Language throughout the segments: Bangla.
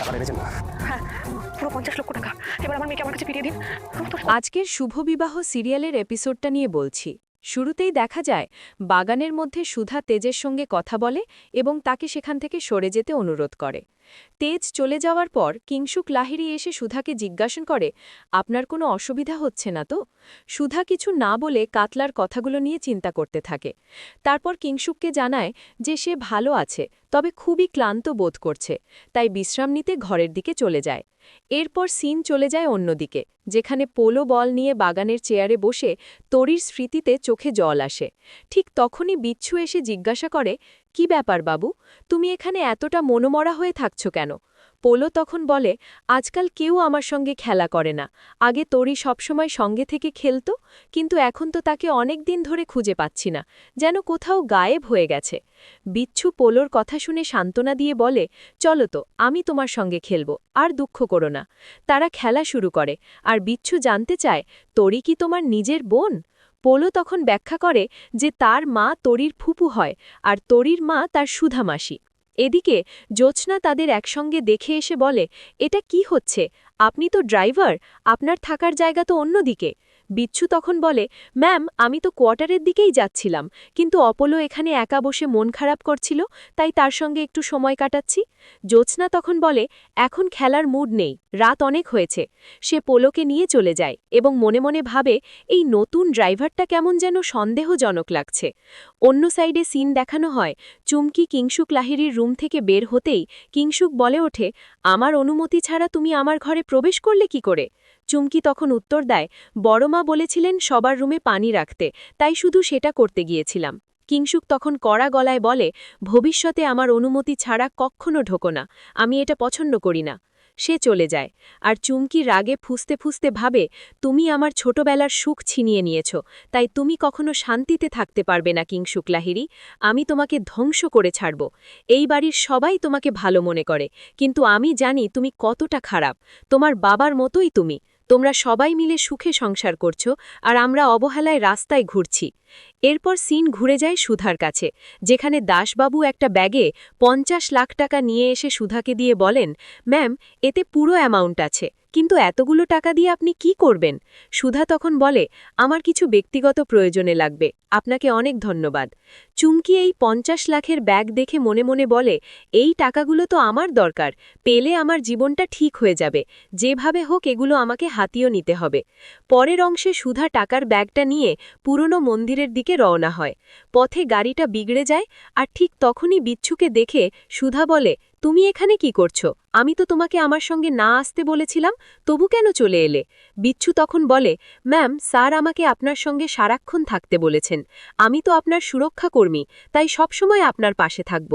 টাকা এনেছেন হ্যাঁ পুরো পঞ্চাশ লক্ষ টাকা। এবার আমার মেয়েকে আমার কাছে ফিরিয়ে দিন। আমার তো আজকের শুভবিবাহ সিরিয়ালের এপিসোডটা নিয়ে বলছি। শুরুতেই দেখা যায় বাগানের মধ্যে সুধা তেজের সঙ্গে কথা বলে এবং তাকে সেখান থেকে সরে যেতে অনুরোধ করে। তেজ চলে যাওয়ার পর কিংসুক লাহিরি এসে সুধাকে জিজ্ঞাসা করে, আপনার কোনো অসুবিধা হচ্ছে না তো? সুধা কিছু না বলে কাতলার কথাগুলো নিয়ে চিন্তা করতে থাকে। তারপর কিংসুককে জানায় যে সে ভালো আছে, তবে খুবই ক্লান্ত বোধ করছে, তাই বিশ্রাম নিতে ঘরের দিকে চলে যায়। এরপর সিন চলে যায় অন্যদিকে, যেখানে পোলো বল নিয়ে বাগানের চেয়ারে বসে তরির স্মৃতিতে চোখে জল আসে। ঠিক তখনই বিচ্ছু এসে জিজ্ঞাসা করে কি ব্যাপার বাবু? তুমি এখানে এতটা মনোমরা হয়ে থাকছ কেন? পোলো তখন বলে, আজকাল কেউ আমার সঙ্গে খেলা করে না। আগে তরি সবসময় সঙ্গে থেকে খেলতো, কিন্তু এখন তো তাকে অনেক দিন ধরে খুঁজে পাচ্ছি না। যেন কোথাও গায়েব হয়ে গেছে। বিচ্ছু পোলোর কথা শুনে সান্ত্বনা দিয়ে বলে, চলো তো, আমি তোমার সঙ্গে খেলব, আর দুঃখ করো না। তারা খেলা শুরু করে, আর বিচ্ছু জানতে চায় তরি কি তোমার নিজের বোন? পোলো তখন ব্যাখ্যা করে যে তার মা তরির ফুপু হয় আর তরির মা তার সুধামাসি এদিকে জোৎস্না তাদের একসঙ্গে দেখে এসে বলে, এটা কি হচ্ছে? আপনি তো ড্রাইভার, আপনার থাকার জায়গা তো অন্যদিকে। বিচ্ছু তখন বলে, ম্যাম, আমি তো কোয়ার্টারের দিকেই যাচ্ছিলাম, কিন্তু অপলো এখানে একা বসে মন খারাপ করছিল, তাই তার সঙ্গে একটু সময় কাটাচ্ছি। জ্যোৎস্না তখন বলে, এখন খেলার মুড নেই, রাত অনেক হয়েছে। সে পোলোকে নিয়ে চলে যায় এবং মনে মনে ভাবে, এই নতুন ড্রাইভারটা কেমন যেন সন্দেহজনক লাগছে। অন্য সাইডে সিন দেখানো হয়, চুমকি কিংসুক লাহিরির রুম থেকে বের হতেই কিংসুক বলে ওঠে, আমার অনুমতি ছাড়া তুমি আমার ঘরে প্রবেশ করলে কি করে? চুমকি তখন উত্তর দেয় বড়মা বলেছিলেন সবার রুমে পানি রাখতে, তাই শুধু সেটা করতে গিয়েছিলাম। কিংসুক তখন কড়া গলায় বলে, ভবিষ্যতে আমার অনুমতি ছাড়া কক্ষনো ঢোকো না, আমি এটা পছন্দ করি না। সে চলে যায়, আর চুমকি রাগে ফুসতে ফুসতে ভাবে, তুমি আমার ছোটবেলার সুখ ছিনিয়ে নিয়েছ, তাই তুমি কখনো শান্তিতে থাকতে পারবে না কিংসুক লাহিরি আমি তোমাকে ধ্বংস করে ছাড়ব। এই বাড়ির সবাই তোমাকে ভালো মনে করে, কিন্তু আমি জানি তুমি কতটা খারাপ, তোমার বাবার মতোই তুমি। তোমরা সবাই মিলে সুখে সংসার করছ, আর আমরা অবহেলায় রাস্তায় ঘুরছি। এরপর সিন ঘুরে যায় সুধার কাছে, যেখানে দাসবাবু একটা ব্যাগে পঞ্চাশ লাখ টাকা নিয়ে এসে সুধাকে দিয়ে বলেন, ম্যাম, এতে পুরো অ্যামাউন্ট আছে। কিন্তু এতগুলো টাকা দিয়ে আপনি কি করবেন? সুধা তখন বলে, আমার কিছু ব্যক্তিগত প্রয়োজনে লাগবে। আপনাকে অনেক ধন্যবাদ। চুমকি এই পঞ্চাশ লাখের ব্যাগ দেখে মনে মনে বলে, এই টাকাগুলো তো আমার দরকার। পেলে আমার জীবনটা ঠিক হয়ে যাবে। যেভাবে হোক এগুলো আমাকে হাতিয়ে নিতে হবে। পরের অংশে সুধা টাকার ব্যাগটা নিয়ে পুরনো মন্দিরের দিকে রওনা হয়। পথে গাড়িটা বিগড়ে যায় আর ঠিক তখনই বিচ্ছুকে দেখে সুধা বলে তুমি এখানে কি করছ? আমি তো তোমাকে আমার সঙ্গে না আসতে বলেছিলাম, তবু কেন চলে এলে? বিচ্ছু তখন বলে, ম্যাম, স্যার আমাকে আপনার সঙ্গে সারাক্ষণ থাকতে বলেছেন। আমি তো আপনার সুরক্ষা কর্মী, তাই সবসময় আপনার পাশে থাকব।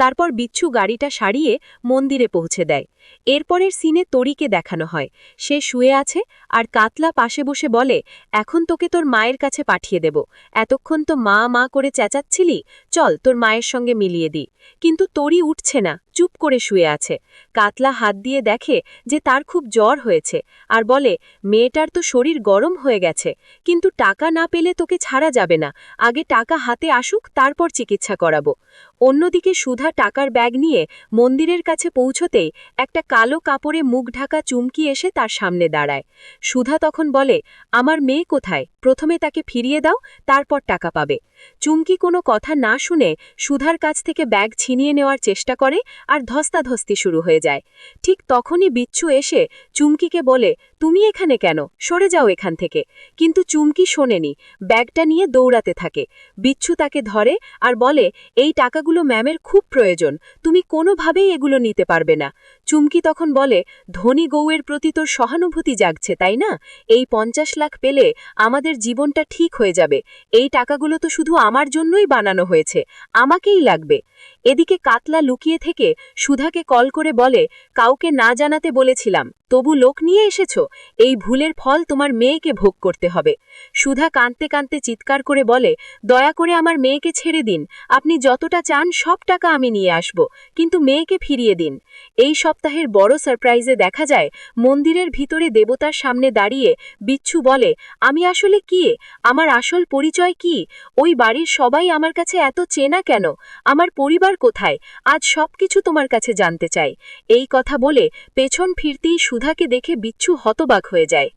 তারপর বিচ্ছু গাড়িটা সারিয়ে মন্দিরে পৌঁছে দেয়। এরপরের সিনে তরিকে দেখানো হয়। সে শুয়ে আছে আর কাতলা পাশে বসে বলে, এখন তোকে তোর মায়ের কাছে পাঠিয়ে দেব। এতক্ষণ তো মা মা করে চেঁচাচ্ছিলি, চল তোর মায়ের সঙ্গে মিলিয়ে দি কিন্তু তরি উঠছে না। চুপ করে শুয়ে আছে। কাতলা হাত দিয়ে দেখে যে তার খুব জ্বর হয়েছে আর বলে, মেয়েটার তো শরীর গরম হয়ে গেছে, কিন্তু টাকা না পেলে তোকে ছাড়া যাবে না। আগে টাকা হাতে আসুক, তারপর চিকিৎসা করাবো। অন্যদিকে সুধা টাকার ব্যাগ নিয়ে মন্দিরের কাছে পৌঁছতেই একটা কালো কাপড়ে মুখ ঢাকা চুমকি এসে তার সামনে দাঁড়ায়। সুধা তখন বলে, আমার মেয়ে কোথায়? প্রথমে তাকে ফিরিয়ে দাও, তারপর টাকা পাবে। চুমকি কোনো কথা না শুনে সুধার কাছ থেকে ব্যাগ ছিনিয়ে নেওয়ার চেষ্টা করে আর ধস্তাধস্তি শুরু হয়ে যায়। ঠিক তখনই বিচ্ছু এসে চুমকিকে বলে তুমি এখানে কেন? সরে যাও এখান থেকে। কিন্তু চুমকি শোনেনি। ব্যাগটা নিয়ে দৌড়াতে থাকে। বিচ্ছু তাকে ধরে আর বলে, এই টাকাগুলো ম্যামের খুব প্রয়োজন। তুমি কোনোভাবেই এগুলো নিতে পারবে না। চুমকি তখন বলে, ধনী গৌয়ের প্রতি তোর সহানুভূতি জাগছে, তাই না? এই পঞ্চাশ লাখ পেলে আমাদের জীবনটা ঠিক হয়ে যাবে। এই টাকাগুলো তো শুধু আমার জন্যই বানানো হয়েছে। আমাকেই লাগবে। এদিকে কাতলা লুকিয়ে থেকে সুধাকে কল করে বলে, কাউকে না জানাতে বলেছিলাম। তবু লোক নিয়ে এসেছ? এই ভুলের ফল তোমার মেয়েকে ভোগ করতে হবে। সুধা কাঁদতে কাঁদতে চিৎকার করে বলে, দয়া করে আমার মেয়েকে ছেড়ে দিন। আপনি যতটা চান সব টাকা আমি নিয়ে আসব, কিন্তু মেয়েকে ফিরিয়ে দিন। এই সপ্তাহের বড় সারপ্রাইজে দেখা যায়, মন্দিরের ভিতরে দেবতার সামনে দাঁড়িয়ে বিচ্ছু বলে, আমি আসলে কি আমার আসল পরিচয় কি? ওই বাড়ির সবাই আমার কাছে এত চেনা কেন? আমার পরিবার কোথায়? আজ সবকিছু তোমার কাছে জানতে চাই। এই কথা বলে পেছন ফিরতেই সুধাকে দেখে বিচ্ছু হতবাক হয়ে যায়।